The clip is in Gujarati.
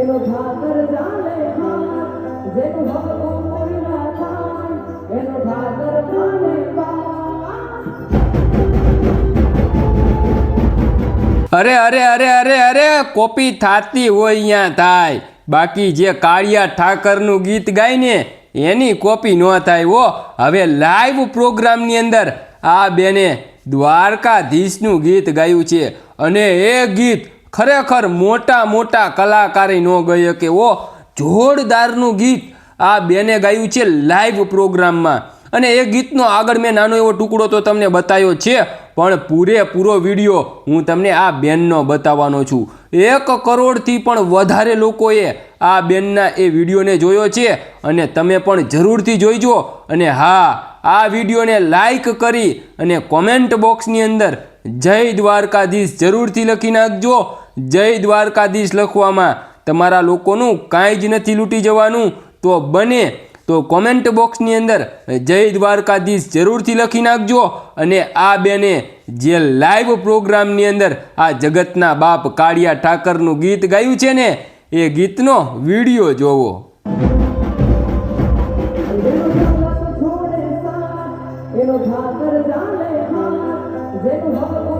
એનો ઠાકર જાણે ખાન જેનું હક કોઈ ના થાય, એનો ઠાકર જાણે અરે અરે અરે અરે અરે, કોપી થાતી હોય અહીંયા થાય. બાકી જે કાળિયા ઠાકરનું ગીત ગાય ને એની કોપી ન થાય ઓ હવે લાઈવ પ્રોગ્રામની અંદર આ બેને દ્વારકાધીશનું ગીત ગાયું છે. અને એ ગીત ખરેખર મોટા મોટા કલાકારે ન ગઈ કે ઓ, જોરદારનું ગીત આ બેને ગાયું છે લાઈવ પ્રોગ્રામમાં. અને એ ગીતનો આગળ મેં નાનો એવો ટુકડો તો તમને બતાવ્યો છે, પણ પૂરેપૂરો વીડિયો હું તમને આ બેનનો બતાવવાનો છું. એક કરોડથી પણ વધારે લોકોએ આ બેનના એ વિડીયોને જોયો છે, અને તમે પણ જરૂરથી જોઈજો. અને હા, આ વિડીયોને લાઈક કરી અને કોમેન્ટ બોક્સની અંદર જય દ્વારકાધીશ જરૂરથી લખી નાખજો. જય દ્વારકાધીશ લખવામાં. તમારા લોકોનું કાંઈ જ નથી લૂંટી જવાનું. તો બને તો કોમેન્ટ બોક્સની અંદર જય દ્વારકાધીશ જરૂરથી લખી નાખજો અને આ બેને જે લાઈવ પ્રોગ્રામની અંદર આ જગતના બાપ કાળિયા ઠાકરનું ગીત ગાયું છે ને, એ ગીતનો વીડિયો જોવો. એનો ઠાકર જાણે જેનું